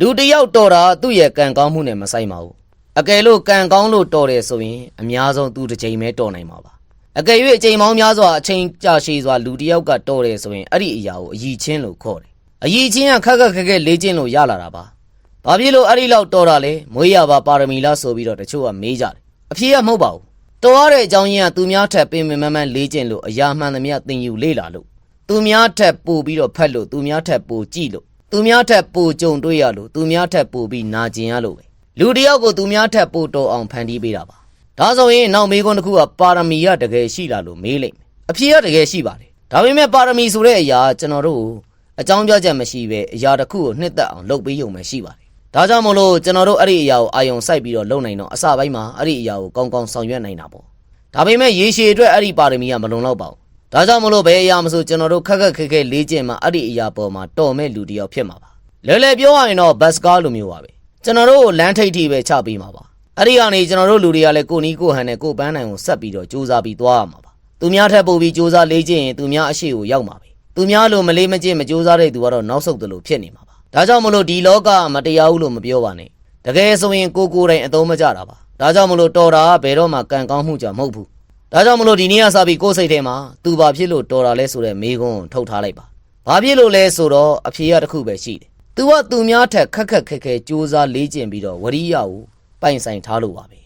လူတစ်ယောက်တော်တာသူ့ရဲ့ကံကောင်းမှုနဲ့မဆိုင်ပါဘူးအကယ်လို့ကံကောင်းလို့တော်တယ်ဆိုရင်အများဆုံးသူတစ်ချိန်ပဲတော်နိုင်မှာပါအကယ်၍အချိန်ပေါင်းများစွာအချိန်ကြာရှည်စွာလူတစ်ယောက်ကတော်တယ်ဆိုရင်အဲ့ဒီအရာကိုအယီချင်းလို့ခေါ်တယ်အယီချင်းကခက်ခက်ခက်ခက်လေးချင်းလို့ရလာတာပါဘာဖြစ်လို့အဲ့ဒီလောက်တော်တာလဲမွေးရပါပါရမီလားဆိုပြီးတော့တချို့ကမေးကြတယ်အဖြေကမဟုတ်ပါဘူးတော်ရတဲ့အကြောင်းရင်းကသူများထက်ပင်ပင်မမန်းလေးချင်းလို့အရာမှန်သမျှသင်ယူလေ့လာလို့သူများထက်ပိုပြီးတော့ဖတ်လို့သူများထက်ပိုကြည့်လို့ သူများထက်ပိုကြုံတွေ့ရလို့သူများထက်ပိုပြီးနာကျင်ရလို့ပဲလူတစ်ယောက်ကိုသူများထက်ပိုတော်အောင်ဖန်တီးပေးတာပါဒါဆိုရင်နောက်မေးခွန်းတစ်ခုကပါရမီရတကယ်ရှိလားလို့မေးလိုက်မယ်အဖြေကတကယ်ရှိပါတယ်ဒါပေမဲ့ပါရမီဆိုတဲ့အရာကျွန်တော်တို့အကြောင်းပြချက်မရှိပဲအရာတစ်ခုကိုနှစ်သက်အောင်လုပ်ပေးရုံပဲရှိပါတယ်ဒါကြောင့်မလို့ကျွန်တော်တို့အဲ့ဒီအရာကိုအာယုံစိုက်ပြီးတော့လုပ်နိုင်တော့အစပိုင်းမှာအဲ့ဒီအရာကိုကောင်းကောင်းဆောင်ရွက်နိုင်တာပေါ့ဒါပေမဲ့ရေရှည်အတွက်အဲ့ဒီပါရမီကမလုံလောက်ပါဘူး ဒါကြောင့်မလို့ဘယ်အရာမဆိုကျွန်တော်တို့ခက်ခက်ခဲခဲလေးကျင့်မှအဲ့ဒီအရာပေါ်မှာတော်မဲ့လူတစ်ယောက်ဖြစ်မှာပါလဲလဲပြောရရင်တော့ဘတ်စကားလိုမျိုးပါပဲကျွန်တော်တို့ကိုလမ်းထိပ်ထိပ်ပဲချပေးမှာပါအဲ့ဒီကနေကျွန်တော်တို့လူတွေကလည်းကိုနီးကိုဟန်နဲ့ကိုပန်းနိုင်ကိုဆက်ပြီးတော့စူးစမ်းပြီးသွားရမှာပါသူများထပ်ပို့ပြီးစူးစမ်းလေးကျင့်ရင်သူများအရှိကိုရောက်မှာပဲသူများလိုမလေးမကျင့်မစူးစမ်းတဲ့သူကတော့နောက်ဆုတ်တယ်လို့ဖြစ်နေမှာပါဒါကြောင့်မလို့ဒီလောကမတရားဘူးလို့မပြောပါနဲ့တကယ်ဆိုရင်ကိုကိုယ်တိုင်အသုံးမကျတာပါဒါကြောင့်မလို့တော်တာကဘယ်တော့မှကံကောင်းမှုကြမဟုတ်ဘူး ဒါကြောင့်မလို့ဒီနေ့ကစပြီးကိုယ်စိတ်ထဲမှာသူဘာဖြစ်လို့တော်တာလဲဆိုတဲ့မေးခွန်းကိုထုတ်ထားလိုက်ပါ။ဘာဖြစ်လို့လဲဆိုတော့အဖြေရတစ်ခုပဲရှိတယ်။ तू ကသူများထက်ခက်ခက်ခဲခဲစူးစမ်းလေ့ကျင့်ပြီးတော့ဝရိယကိုပိုင်ဆိုင်ထားလို့ပါပဲ